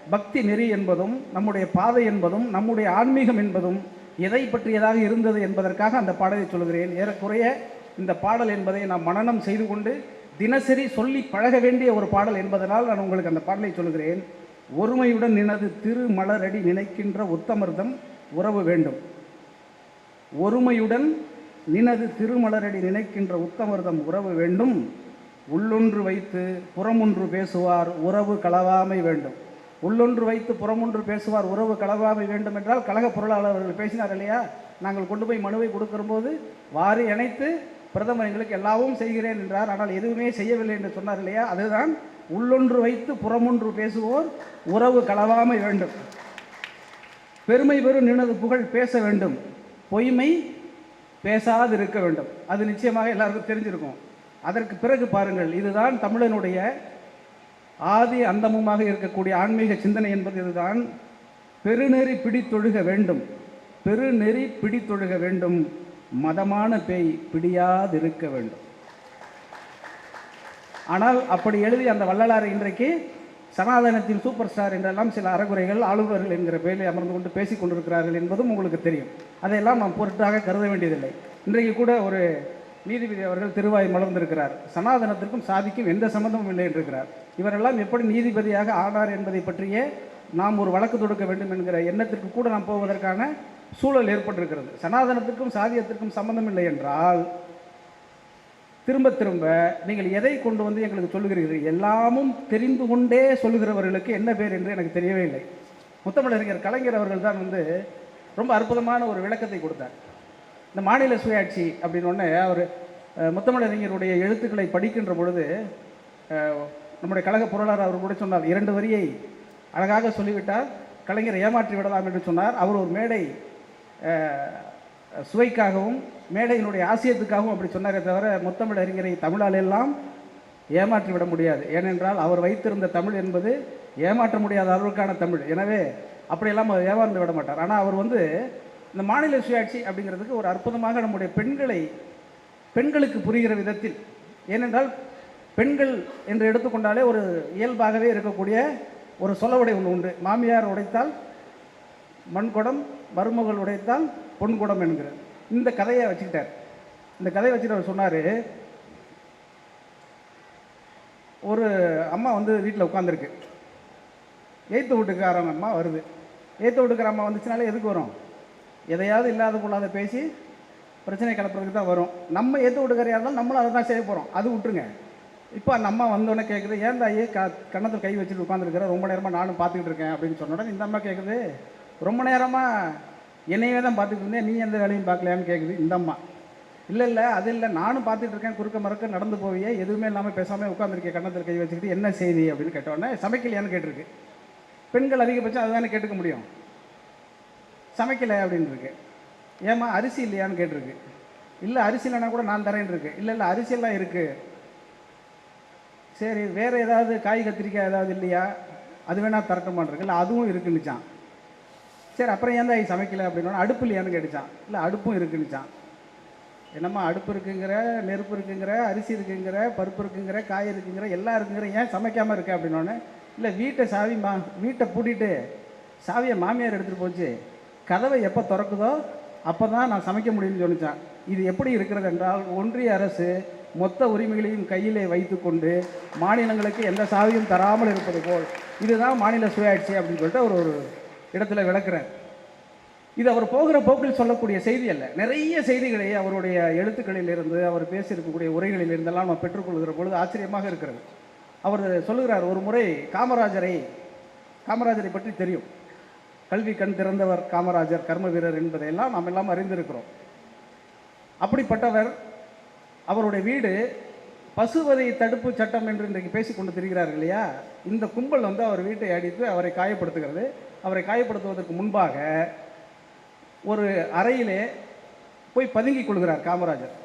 Speaker 1: பக்தி நெறி என்பதும் நம்முடைய பாதை என்பதும் நம்முடைய ஆன்மீகம் என்பதும் எதை பற்றியதாக இருந்தது என்பதற்காக அந்த பாடலை சொல்கிறேன் ஏறக்குறைய இந்த பாடல் என்பதை நாம் மனனம் செய்து கொண்டு தினசரி சொல்லி பழக வேண்டிய ஒரு பாடல் என்பதனால் நான் உங்களுக்கு அந்த பாடலை சொல்கிறேன் ஒருமையுடன் நினது திருமலரடி நினைக்கின்ற உத்தமர்தம் உறவு வேண்டும். ஒருமையுடன் நினது திருமலரடி நினைக்கின்ற உத்தமர்தம் உறவு வேண்டும். உள்ளொன்று வைத்து புறமொன்று பேசுவார் உறவு களவாமை வேண்டும். உள்ளொன்று வைத்து புறமொன்று பேசுவார் உறவு களவாமை வேண்டும் என்றால் கழக பொருளாளர் அவர்கள் பேசினார் இல்லையா? நாங்கள் கொண்டு போய் மனுவை கொடுக்கும்போது வாரி அணைத்து பிரதமர் எங்களுக்கு எல்லாவும் செய்கிறேன் என்றார். ஆனால் எதுவுமே செய்யவில்லை என்று சொன்னார் இல்லையா? அதுதான் உள்ளொன்று வைத்து புறமொன்று பேசுவோர் உறவு களவாமை வேண்டும். பெருமை பெறும் நினது புகழ் பேச வேண்டும். பொய்மை பேசாது இருக்க வேண்டும். அது நிச்சயமாக எல்லாருக்கும் தெரிஞ்சிருக்கும். அதற்கு பிறகு பாருங்கள் இதுதான் தமிழனுடைய ஆதி அந்தமுமாக இருக்கக்கூடிய ஆன்மீக சிந்தனை என்பது இதுதான் பெருநெறி பிடித்தொழுக வேண்டும். பெருநெறி பிடித்தொழுக வேண்டும். மதமான பேய் பிடியாதிருக்க வேண்டும். ஆனால் அப்படி எழுதி அந்த வள்ளலார் இன்றைக்கு சனாதனத்தின் சூப்பர் ஸ்டார் என்றெல்லாம் சில அறகுறைகள் ஆளுநர்கள் என்கிற பெயரில் அமர்ந்து கொண்டு பேசிக் கொண்டிருக்கிறார்கள் என்பதும் உங்களுக்கு தெரியும். அதையெல்லாம் நாம் பொருட்டாக கருத வேண்டியதில்லை. இன்றைக்கு கூட ஒரு நீதிபதி அவர்கள் திருவாய் மலர்ந்திருக்கிறார். சனாதனத்திற்கும் சாதிக்கும் எந்த சம்மந்தமும் இல்லை என்றிருக்கிறார். இவரெல்லாம் எப்படி நீதிபதியாக ஆனார் என்பதை பற்றியே நாம் ஒரு வழக்கு தொடுக்க வேண்டும் என்கிற எண்ணத்திற்கு கூட நாம் போவதற்கான சூழல் ஏற்பட்டிருக்கிறது. சனாதனத்திற்கும் சாதியத்திற்கும் சம்பந்தம் இல்லை என்றால் திரும்ப திரும்ப நீங்கள் எதை கொண்டு வந்து எங்களுக்கு சொல்லுகிறீர்கள்? எல்லாமும் தெரிந்து கொண்டே சொல்லுகிறவர்களுக்கு என்ன பேர் என்று எனக்கு தெரியவே இல்லை. முத்தமிழறிஞர் கலைஞர் அவர்கள் தான் வந்து ரொம்ப அற்புதமான ஒரு விளக்கத்தை கொடுத்தார். இந்த மாநில சுயாட்சி அப்படின்னு ஒன்று அவர் முத்தமிழறிஞருடைய எழுத்துக்களை படிக்கின்ற பொழுது நம்முடைய கழக பொருளாளர் அவர் கூட சொன்னார் இரண்டு வரியை அழகாக சொல்லிவிட்டார் கலைஞரை ஏமாற்றி விடலாம் என்று சொன்னார். அவர் ஒரு மேடை சுவைக்காகவும் மேடையினுடைய ஆசியத்துக்காகவும் அப்படி சொன்னாரே தவிர முத்தமிழ் அறிஞரை தமிழாலெல்லாம் ஏமாற்றி விட முடியாது. ஏனென்றால் அவர் வைத்திருந்த தமிழ் என்பது ஏமாற்ற முடியாத அளவுக்கான தமிழ். எனவே அப்படியெல்லாம் அவர் ஏமாந்து விட மாட்டார். ஆனால் அவர் வந்து இந்த மாநில சுயாட்சி அப்படிங்கிறதுக்கு ஒரு அற்புதமாக நம்முடைய பெண்களை பெண்களுக்கு புரிகிற விதத்தில். ஏனென்றால் பெண்கள் என்று எடுத்துக்கொண்டாலே ஒரு இயல்பாகவே இருக்கக்கூடிய ஒரு சொலவுடை ஒன்று உண்டு. மாமியார் உடைத்தால் மண்குடம் மருமகள் உடைத்தால் பொன்குடம் என்கிற இந்த கதையை வச்சுக்கிட்டார். இந்த கதையை வச்சுட்டு அவர் சொன்னார் ஒரு அம்மா வந்து வீட்டில் உட்காந்துருக்கு எய்த்து வீட்டுக்காரங்க அம்மா வருது. எய்த்து வீட்டுக்கார அம்மா வந்துச்சுனாலே எதுக்கு வரும்? எதையாவது இல்லாத கொள்ளாத பேசி பிரச்சனை கிளப்புறதுக்கு தான் வரும். நம்ம ஏற்று வீட்டுக்காரையாக இருந்தாலும் நம்மளும் அதை தான் செய்ய போகிறோம் அது விட்டுருங்க. இப்போ நம்ம வந்தோடனே கேட்குது ஏன் தாயே க கன்னத்தில் கை வச்சுட்டு உட்காந்துருக்கிற ரொம்ப நேரமாக நானும் பார்த்துக்கிட்டு இருக்கேன். அப்படின்னு சொன்ன உடனே இந்த அம்மா கேட்குது ரொம்ப நேரமாக என்னையே தான் பார்த்துட்டு இருந்தேன் நீ எந்த வேலையும் பார்க்கலையான்னு கேட்குது இந்த அம்மா. இல்லை இல்லை அது இல்லை. நானும் பார்த்துட்டு இருக்கேன். குறுக்க மறுக்க நடந்து போவியே. எதுவுமே இல்லாமல் பேசாமல் உட்காந்துருக்கேன் கன்னத்தில் கை வச்சுக்கிட்டு என்ன செய்தி? அப்படின்னு கேட்டோடனே சமைக்கலையான்னு கேட்டிருக்கு. பெண்கள் அதிகபட்சம் அதுதானே கேட்டுக்க முடியும். சமைக்கலை அப்படின்னு இருக்கு ஏம்மா அரிசி இல்லையான்னு கேட்டிருக்கு. இல்லை அரிசி இல்லைனா கூட நான் தரேன் இருக்கு இல்லை இல்லை அரிசியெல்லாம் இருக்கு. சரி வேற ஏதாவது காய் கத்திரிக்காய் ஏதாவது இல்லையா? அது வேணால் தரட்டுமான் இல்லை அதுவும் இருக்குன்னுச்சான் சரி அப்புறம் ஏன் தான் சமைக்கல அப்படின்னா அடுப்பு இல்லையான்னு கேட்டுச்சான். இல்லை அடுப்பும் இருக்குன்னுச்சான் என்னம்மா அடுப்பு இருக்குங்கிற நெருப்பு இருக்குங்கிற அரிசி இருக்குங்கிற பருப்பு இருக்குங்கிற காய் இருக்குங்கிற எல்லாம் இருக்குங்கிற ஏன் சமைக்காமல் இருக்க அப்படின்னோடனே இல்லை வீட்டை சாவி மா வீட்டை பூட்டிட்டு சாவியை மாமியார் எடுத்துகிட்டு போச்சு. கதவை எப்போ திறக்குதோ அப்போ தான் நான் சமைக்க முடியும்னு சொன்னிச்சான். இது எப்படி இருக்கிறது என்றால் ஒன்றிய அரசு மொத்த உரிமைகளையும் கையிலே வைத்துக்கொண்டு மாநிலங்களுக்கு எந்த சாதியும் தராமல் இருப்பது போல். இதுதான் மாநில சுயாட்சி அப்படின்னு சொல்லிட்டு அவர் ஒரு இடத்துல விளக்குறார். இது அவர் போகிற போக்கில் சொல்லக்கூடிய செய்தி அல்ல. நிறைய செய்திகளை அவருடைய எழுத்துக்களில் இருந்து அவர் பேசியிருக்கக்கூடிய உரைகளில் இருந்தெல்லாம் நம்ம பெற்றுக்கொள்கிற பொழுது ஆச்சரியமாக இருக்கிறது. அவர் சொல்லுகிறார் ஒரு முறை காமராஜரை காமராஜரை பற்றி தெரியும். கல்வி கண் திறந்தவர் காமராஜர் கர்ம வீரர் என்பதையெல்லாம் நாம் எல்லாம் அறிந்திருக்கிறோம். அப்படிப்பட்டவர் அவருடைய வீடு பசுவதை தடுப்பு சட்டம் என்று இன்றைக்கு பேசிக் கொண்டு திரிகிறார்கள் இல்லையா? இந்த கும்பல் வந்து அவர் வீட்டை அடித்து அவரை காயப்படுத்துகிறது. அவரை காயப்படுத்துவதற்கு முன்பாக ஒரு அறையிலே போய் பதுங்கிக் கொள்கிறார் காமராஜர்.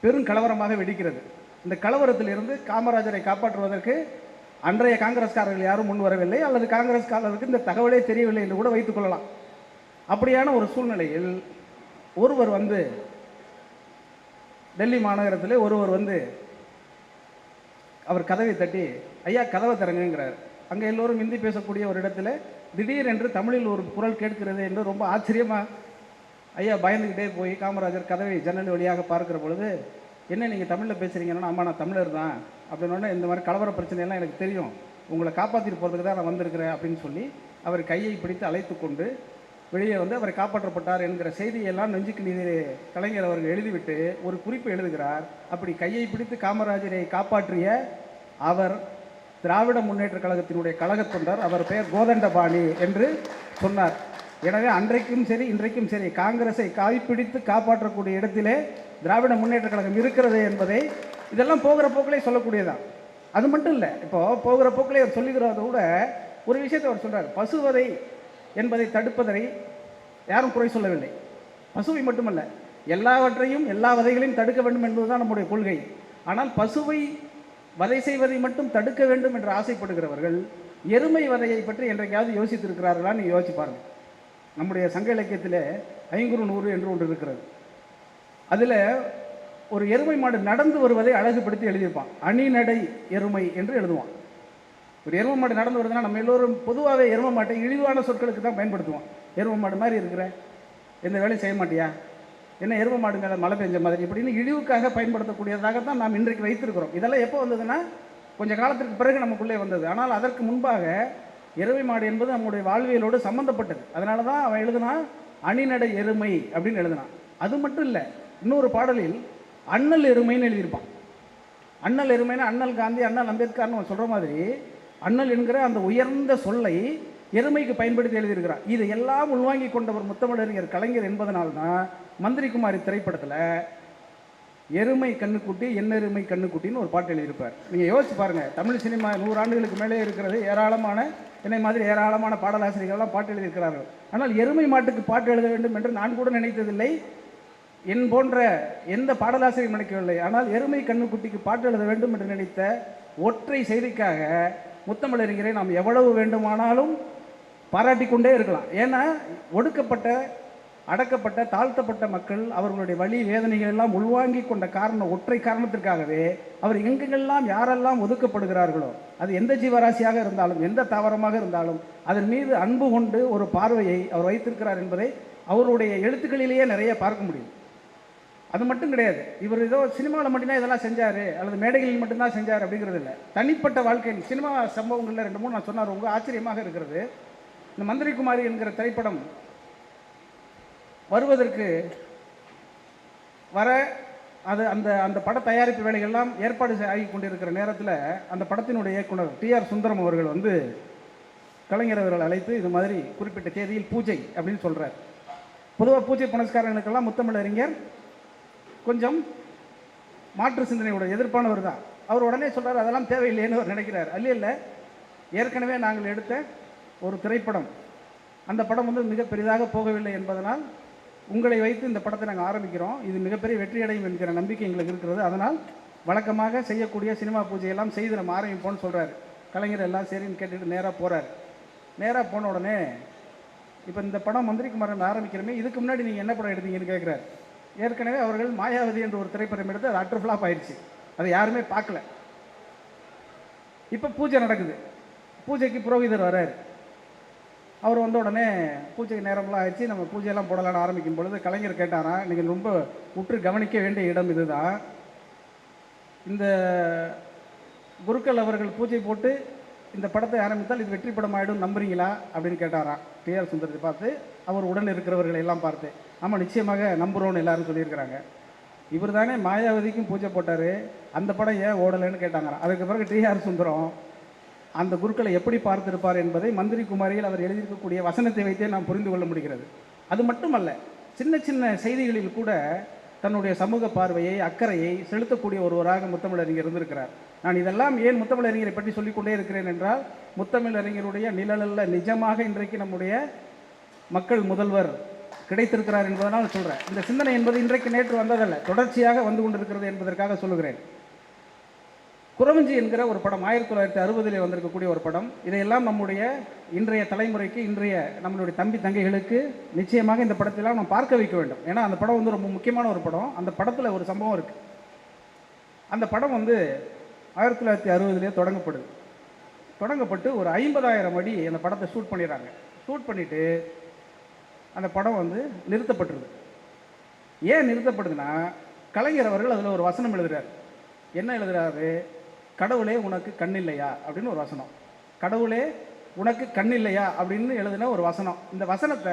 Speaker 1: பெரும் கலவரமாக வெடிக்கிறது. இந்த கலவரத்திலிருந்து காமராஜரை காப்பாற்றுவதற்கு அன்றைய காங்கிரஸ்காரர்கள் யாரும் முன் வரவில்லை அல்லது காங்கிரஸ்காரருக்கு இந்த தகவலே தெரியவில்லை என்று கூட வைத்துக் கொள்ளலாம். அப்படியான ஒரு சூழ்நிலையில் ஒருவர் வந்து டெல்லி மாநகரத்தில் ஒருவர் வந்து அவர் கதவை தட்டி ஐயா கதவை திறங்குங்கிறார். அங்கே எல்லோரும் ஹிந்தி பேசக்கூடிய ஒரு இடத்துல திடீரென்று தமிழில் ஒரு குரல் கேட்கிறது என்று ரொம்ப ஆச்சரியமாக ஐயா பயந்துக்கிட்டே போய் காமராஜர் கதவை ஜன்னல் வழியாக பார்க்கிற பொழுது என்ன நீங்கள் தமிழில் பேசுகிறீங்கன்னா ஆமாம் நான் தமிழர் தான். அப்படின்னோடனே இந்த மாதிரி கலவர பிரச்சனையெல்லாம் எனக்கு தெரியும். உங்களை காப்பாற்றிட்டு போகிறதுக்கு தான் நான் வந்திருக்கிறேன் அப்படின்னு சொல்லி அவர் கையை பிடித்து அழைத்து கொண்டு வெளியே வந்து அவர் காப்பாற்றப்பட்டார் என்கிற செய்தியெல்லாம் நெஞ்சுக்கு நீதி கலைஞர் அவர்கள் எழுதிவிட்டு ஒரு குறிப்பு எழுதுகிறார். அப்படி கையை பிடித்து காமராஜரை காப்பாற்றிய அவர் திராவிட முன்னேற்ற கழகத்தினுடைய கழகத் தொண்டர் அவர் பெயர் கோதண்டபாணி என்று சொன்னார். எனவே அன்றைக்கும் சரி இன்றைக்கும் சரி காங்கிரஸை காய்பிடித்து காப்பாற்றக்கூடிய இடத்திலே திராவிட முன்னேற்ற கழகம் இருக்கிறது என்பதை இதெல்லாம் போகிற போக்கிலே சொல்லக்கூடியதான் அது மட்டும் இல்லை இப்போது போகிற போக்கிலே அவர் சொல்லுகிறத விட ஒரு விஷயத்தை அவர் சொல்கிறார் பசுவதை என்பதை தடுப்பதை யாரும் குறை சொல்லவில்லை. பசுவை மட்டுமல்ல எல்லாவற்றையும் எல்லா வதைகளையும் தடுக்க வேண்டும் என்பதுதான் நம்முடைய கொள்கை. ஆனால் பசுவை வதை செய்வதை மட்டும் தடுக்க வேண்டும் என்று ஆசைப்படுகிறவர்கள் எருமை வதையை பற்றி என்றைக்காவது யோசித்திருக்கிறார்களான்னு நீ யோசிச்சு நம்முடைய சங்க இலக்கியத்தில் ஐங்குறு நூறு என்று ஒன்று இருக்கிறது. அதில் ஒரு எருமை மாடு நடந்து வருவதை அழகுபடுத்தி எழுதியிருப்பான். அணிநடை எருமை என்று எழுதுவான். ஒரு எருமை மாடு நடந்து வருதுன்னா நம்ம எல்லோரும் பொதுவாகவே எருமை மாட்டை இழிவான சொற்களுக்கு தான் பயன்படுத்துவோம். எருமை மாடு மாதிரி இருக்கிற எந்த வேலையும் செய்ய மாட்டியா? என்ன எருமை மாடு மேலே மழை பெஞ்ச மாதிரி? இப்படின்னு இழிவுக்காக பயன்படுத்தக்கூடியதாக தான் நாம் இன்றைக்கு வைத்திருக்கிறோம். இதெல்லாம் எப்போ வந்ததுன்னா கொஞ்சம் காலத்திற்கு பிறகு நமக்குள்ளே வந்தது. ஆனால் அதற்கு முன்பாக எருமை மாடு என்பது நம்முடைய வாழ்வியலோடு சம்பந்தப்பட்டது. அதனால தான் அவன் எழுதுனா அணிநடை எருமை அப்படின்னு எழுதினான். அது மட்டும் இல்லை இன்னொரு பாடலில் அண்ணல் எருமைன்னு எழுதியிருப்பான். அண்ணல் எருமைன்னா அண்ணல் காந்தி அண்ணல் அம்பேத்கர்னு சொல்கிற மாதிரி அண்ணல் என்கிற அந்த உயர்ந்த சொல்லை எருமைக்கு பயன்படுத்தி எழுதியிருக்கிறார். இது எல்லாம் உள்வாங்கி கொண்டவர் முத்தமிழறிஞர் கலைஞர் என்பதனால்தான் மந்திரிக்குமாரி திரைப்படத்தில் எருமை கண்ணுக்குட்டி எண்ணெருமை கண்ணுக்குட்டின்னு ஒரு பாட்டு எழுதியிருப்பார். நீங்கள் யோசிச்சு பாருங்கள் தமிழ் சினிமா நூறு ஆண்டுகளுக்கு மேலே இருக்கிறது ஏராளமான என்னை மாதிரி ஏராளமான பாடலாசிரியர்கள்லாம் பாட்டு எழுதியிருக்கிறார்கள். ஆனால் எருமை மாட்டுக்கு பாட்டு எழுத வேண்டும் என்று நான் கூட நினைத்ததில்லை. என் போன்ற எந்த பாடலாசிரியர் நினைக்கவில்லை ஆனால் எருமை கண்ணுக்குட்டிக்கு பாட்டு எழுத வேண்டும் என்று நினைத்த ஒற்றை செய்திக்காக முத்தமிழறிஞரை நாம் எவ்வளவு வேண்டுமானாலும் பாராட்டி கொண்டே இருக்கலாம். ஏன்னா ஒடுக்கப்பட்ட அடக்கப்பட்ட தாழ்த்தப்பட்ட மக்கள் அவர்களுடைய வழி வேதனைகள் எல்லாம் உள்வாங்கி கொண்ட காரணம் ஒற்றை காரணத்திற்காகவே அவர் எங்கெங்கெல்லாம் யாரெல்லாம் ஒதுக்கப்படுகிறார்களோ அது எந்த ஜீவராசியாக இருந்தாலும் எந்த தாவரமாக இருந்தாலும் அதன் மீது அன்பு கொண்டு ஒரு பார்வையை அவர் வைத்திருக்கிறார் என்பதை அவருடைய எழுத்துக்களிலேயே நிறைய பார்க்க முடியும். அது மட்டும் கிடையாது. இவர் ஏதோ சினிமாவில் மட்டும்தான் இதெல்லாம் செஞ்சார் அல்லது மேடைகளில் மட்டும்தான் செஞ்சார் அப்படிங்கிறது இல்லை. தனிப்பட்ட வாழ்க்கையில் சினிமா சம்பவங்களில் ரெண்டு மூணு நான் சொன்னார் ரொம்ப ஆச்சரியமாக இருக்கிறது. இந்த மந்திரிகுமாரி என்கிற திரைப்படம் வருவதற்கு வர அது அந்த அந்த பட தயாரிப்பு வேலைகள்லாம் ஏற்பாடு செய்- ஆகி கொண்டிருக்கிற நேரத்தில் அந்த படத்தினுடைய இயக்குனர் டி ஆர் சுந்தரம் அவர்கள் வந்து கலைஞர் அவர்கள் அழைத்து இது மாதிரி குறிப்பிட்ட தேதியில் பூஜை அப்படின்னு சொல்கிறார் பொதுவாக பூஜை புனஸ்காரங்களுக்கெல்லாம் முத்தமிழறிஞர். கொஞ்சம் மாற்று சிந்தனையோட எதிர்ப்பானவர் தான். அவர் உடனே சொல்கிறார் அதெல்லாம் தேவையில்லைன்னு அவர் நினைக்கிறார். அல்ல இல்லை ஏற்கனவே நாங்கள் எடுத்த ஒரு திரைப்படம். அந்த படம் வந்து மிக பெரிதாக போகவில்லை என்பதனால் உங்களை வைத்து இந்த படத்தை நாங்கள் ஆரம்பிக்கிறோம். இது மிகப்பெரிய வெற்றியடையும் என்கிற நம்பிக்கை எங்களுக்கு இருக்கிறது. அதனால் வழக்கமாக செய்யக்கூடிய சினிமா பூஜையெல்லாம் செய்து நம்ம ஆரம்பிப்போம்னு சொல்கிறார் கலைஞர் எல்லாம் சரின்னு கேட்டுட்டு நேராக போகிறார் நேராக போன உடனே இப்போ இந்த படம் மந்திரிக்குமாரன் ஆரம்பிக்கிறோமே இதுக்கு முன்னாடி நீங்கள் என்ன படம் எடுத்தீங்கன்னு கேட்குறாரு ஏற்கனவே அவர்கள் மாயாவதி என்ற ஒரு திரைப்படம் எடுத்து அது அட்டர் ஃப்ளாப் ஆயிடுச்சு அதை யாருமே பார்க்கல. இப்போ பூஜை நடக்குது. பூஜைக்கு புரோகிதர் வராரு. அவர் வந்த உடனே பூஜைக்கு நேரம்லாம் ஆயிடுச்சு நம்ம பூஜையெல்லாம் போடலான்னு ஆரம்பிக்கும் பொழுது கலைஞர் கேட்டாராம் நீங்கள் ரொம்ப உற்று கவனிக்க வேண்டிய இடம் இதுதான் இந்த குருக்கள் அவர்கள் பூஜை போட்டு இந்த படத்தை ஆரம்பித்தால் இது வெற்றி படம் ஆகிடும் நம்புறீங்களா? அப்படின்னு கேட்டாராம். டிஆர் சுந்தரத்தை பார்த்து அவர் உடன் இருக்கிறவர்களை எல்லாம் பார்த்து ஆமாம் நிச்சயமாக நம்புகிறோன்னு எல்லாரும் சொல்லியிருக்கிறாங்க. இவர் தானே மாயாவதிக்கும் பூஜை போட்டார். அந்த படம் ஏன் ஓடலைன்னு கேட்டாங்களாம். அதுக்கு பிறகு டிஆர் சுந்தரம் அந்த குருக்களை எப்படி பார்த்திருப்பார் என்பதை மந்திரி குமாரியில் அவர் எழுதியிருக்கக்கூடிய வசனத்தை வைத்தே நாம் புரிந்து கொள்ள முடிகிறது. அது மட்டுமல்ல சின்ன சின்ன செய்திகளில் கூட தன்னுடைய சமூக பார்வையை அக்கறையை செலுத்தக்கூடிய ஒருவராக முத்தமிழறிஞர் இருந்திருக்கிறார். நான் இதெல்லாம் ஏன் முத்தமிழறிஞரை பற்றி சொல்லிக்கொண்டே இருக்கிறேன் என்றால் முத்தமிழறிஞருடைய நிழலல்ல நிஜமாக இன்றைக்கு நம்முடைய மக்கள் முதல்வர் கிடைத்திருக்கிறார் என்பதனால் சொல்கிறேன் இந்த சிந்தனை என்பது இன்றைக்கு நேற்று வந்ததல்ல தொடர்ச்சியாக வந்து கொண்டிருக்கிறது என்பதற்காக சொல்லுகிறேன். குறவஞ்சி என்கிற ஒரு படம் ஆயிரத்தி தொள்ளாயிரத்தி அறுபதிலே வந்திருக்கக்கூடிய ஒரு படம். இதையெல்லாம் நம்முடைய இன்றைய தலைமுறைக்கு இன்றைய நம்மளுடைய தம்பி தங்கைகளுக்கு நிச்சயமாக இந்த படத்தெல்லாம் நம்ம பார்க்க வைக்க வேண்டும். ஏன்னா அந்த படம் வந்து ரொம்ப முக்கியமான ஒரு படம். அந்த படத்தில் ஒரு சம்பவம் இருக்குது அந்த படம் வந்து ஆயிரத்தி தொள்ளாயிரத்தி அறுபதுலேயே தொடங்கப்படுது. தொடங்கப்பட்டு ஒரு ஐம்பதாயிரம் அடி அந்த படத்தை ஷூட் பண்ணிடுறாங்க. ஷூட் பண்ணிவிட்டு அந்த படம் வந்து நிறுத்தப்பட்டுருது. ஏன் நிறுத்தப்படுதுன்னா கலைஞர் அவர்கள் அதில் ஒரு வசனம் எழுதுகிறார் என்ன எழுதுறாரு? கடவுளே உனக்கு கண் இல்லையா? அப்படின்னு ஒரு வசனம். கடவுளே உனக்கு கண் இல்லையா? அப்படின்னு எழுதின ஒரு வசனம். இந்த வசனத்தை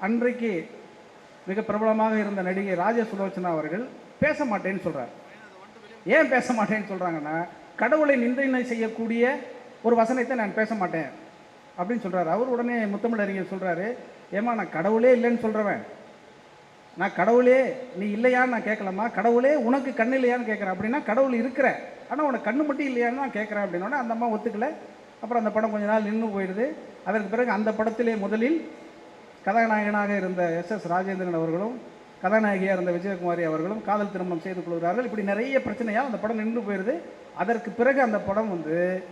Speaker 1: அன்றைக்கு மிக பிரபலமாக இருந்த நடிகை ராஜ சுலோச்சனா அவர்கள் பேச மாட்டேன்னு சொல்கிறார் ஏன் பேச மாட்டேன்னு சொல்கிறாங்கன்னா கடவுளை நிந்தனை செய்யக்கூடிய ஒரு வசனத்தை நான் பேச மாட்டேன் அப்படின்னு சொல்கிறார் அவர் உடனே முத்தமிழறிஞர் சொல்கிறாரு ஏமா நான் கடவுளே இல்லைன்னு சொல்கிறவன் நான் கடவுளே நீ இல்லையான்னு நான் கேட்கலாமா கடவுளே உனக்கு கண் இல்லையான்னு கேட்குறேன் அப்படின்னா கடவுள் இருக்கிற. ஆனால் உனக்கு கண்ணு மட்டும் இல்லையான்னு நான் கேட்குறேன் அப்படின்னோடனே அந்த அம்மா ஒத்துக்கலை. அப்புறம் அந்த படம் கொஞ்ச நாள் நின்று போயிடுது. அதற்கு பிறகு அந்த படத்திலே முதலில் கதாநாயகனாக இருந்த எஸ் எஸ் ராஜேந்திரன் அவர்களும் கதாநாயகியாக இருந்த விஜயகுமாரி அவர்களும் காதல் திருமணம் செய்து கொள்கிறார்கள். இப்படி நிறைய பிரச்சனையால் அந்த படம் நின்று போயிடுது. அதற்கு பிறகு அந்த படம் வந்து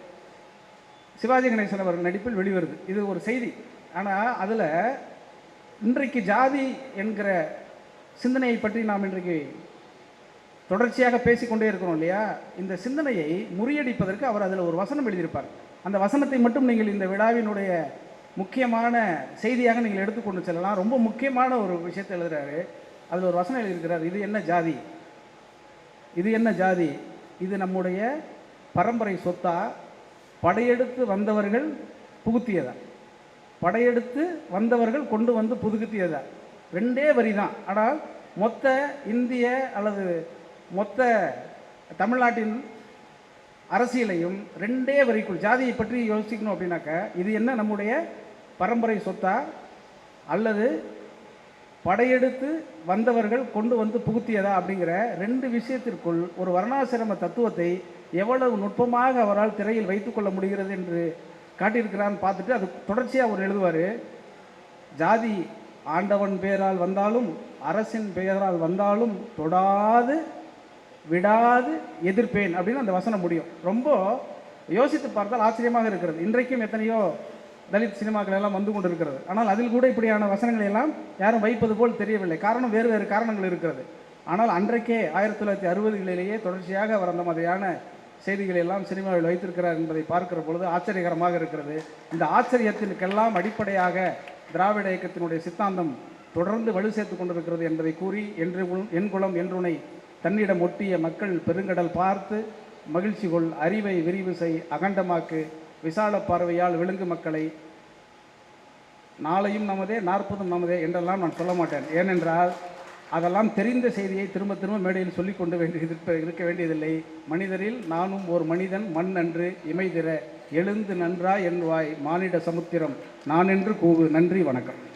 Speaker 1: சிவாஜி கணேசன் அவர்கள் நடிப்பில் வெளிவருது. இது ஒரு செய்தி. ஆனால் அதில் இன்றைக்கு ஜாதி என்கிற சிந்தனையை பற்றி நாம் இன்றைக்கு தொடர்ச்சியாக பேசிக்கொண்டே இருக்கிறோம் இல்லையா? இந்த சிந்தனையை முறியடிப்பதற்கு அவர் அதில் ஒரு வசனம் எழுதியிருப்பார். அந்த வசனத்தை மட்டும் நீங்கள் இந்த விழாவினுடைய முக்கியமான செய்தியாக நீங்கள் எடுத்துக்கொண்டு செல்லலாம். ரொம்ப முக்கியமான ஒரு விஷயத்தை எழுதுகிறாரு அதில் ஒரு வசனம் எழுதியிருக்கிறார். இது என்ன ஜாதி? இது என்ன ஜாதி? இது நம்முடைய பரம்பரை சொத்தா? படையெடுத்து வந்தவர்கள் புகுத்தியதான் படையெடுத்து வந்தவர்கள் கொண்டு வந்து புதுகுத்தியதா ரெண்டே வரி தான் ஆனால் மொத்த இந்திய அல்லது மொத்த தமிழ்நாட்டின் அரசியலையும் ரெண்டே வரிக்குள் ஜாதியை பற்றி யோசிக்கணும் அப்படின்னாக்க இது என்ன நம்முடைய பரம்பரை சொத்தா? அல்லது படையெடுத்து வந்தவர்கள் கொண்டு வந்து புகுத்தியதா அப்படிங்கிற ரெண்டு விஷயத்திற்குள் ஒரு வர்ணாசிரம தத்துவத்தை எவ்வளவு நுட்பமாக அவரால் திரையில் வைத்துக்கொள்ள முடிகிறது என்று காட்டியிருக்கிறான்னு பார்த்துட்டு அது தொடர்ச்சியாக அவர் எழுதுவார். ஜாதி ஆண்டவன் பெயரால் வந்தாலும் அரசின் பெயரால் வந்தாலும் தொடாது விடாது எதிர்ப்பேன் அப்படின்னு அந்த வசனம் முடியும். ரொம்ப யோசித்து பார்த்தால் ஆச்சரியமாக இருக்கிறது. இன்றைக்கும் எத்தனையோ தலித் சினிமாக்கள் எல்லாம் வந்து கொண்டு இருக்கிறது ஆனால் அதில் கூட இப்படியான வசனங்களை எல்லாம் யாரும் வைப்பது போல் தெரியவில்லை. காரணம் வேறு வேறு காரணங்கள் இருக்கிறது. ஆனால் அன்றைக்கே ஆயிரத்தி தொள்ளாயிரத்தி அறுபதுகளிலேயே தொடர்ச்சியாக அவர் அந்த மாதிரியான செய்திகளை எல்லாம் சினிமாவில் வைத்திருக்கிறார் என்பதை பார்க்கிற பொழுது ஆச்சரியகரமாக இருக்கிறது. இந்த ஆச்சரியத்திற்கெல்லாம் அடிப்படையாக திராவிட இயக்கத்தினுடைய சித்தாந்தம் தொடர்ந்து வலு சேர்த்து கொண்டிருக்கிறது என்பதை கூறி என்று என் குளம் என்றுனை தன்னிடம் ஒட்டிய மக்கள் பெருங்கடல் பார்த்து மகிழ்ச்சி கொள் அறிவை விரிவு செய் அகண்டமாக்கு விசால பார்வையால் விழுங்கு மக்களை. நாளையும் நமதே நாற்பதும் நமதே என்றெல்லாம் நான் சொல்ல மாட்டேன். ஏனென்றால் அதெல்லாம் தெரிந்த செய்தியை திரும்ப திரும்ப மேடையில் சொல்லிக் கொண்டு வேண்டியது இருப்ப- இருக்க வேண்டியதில்லை. மனிதரில் நானும் ஒரு மனிதன் மண் அன்று இமைதிர எழுந்து நன்றா என் வாய் மானிட சமுத்திரம் நான் என்று கூவு. நன்றி வணக்கம்.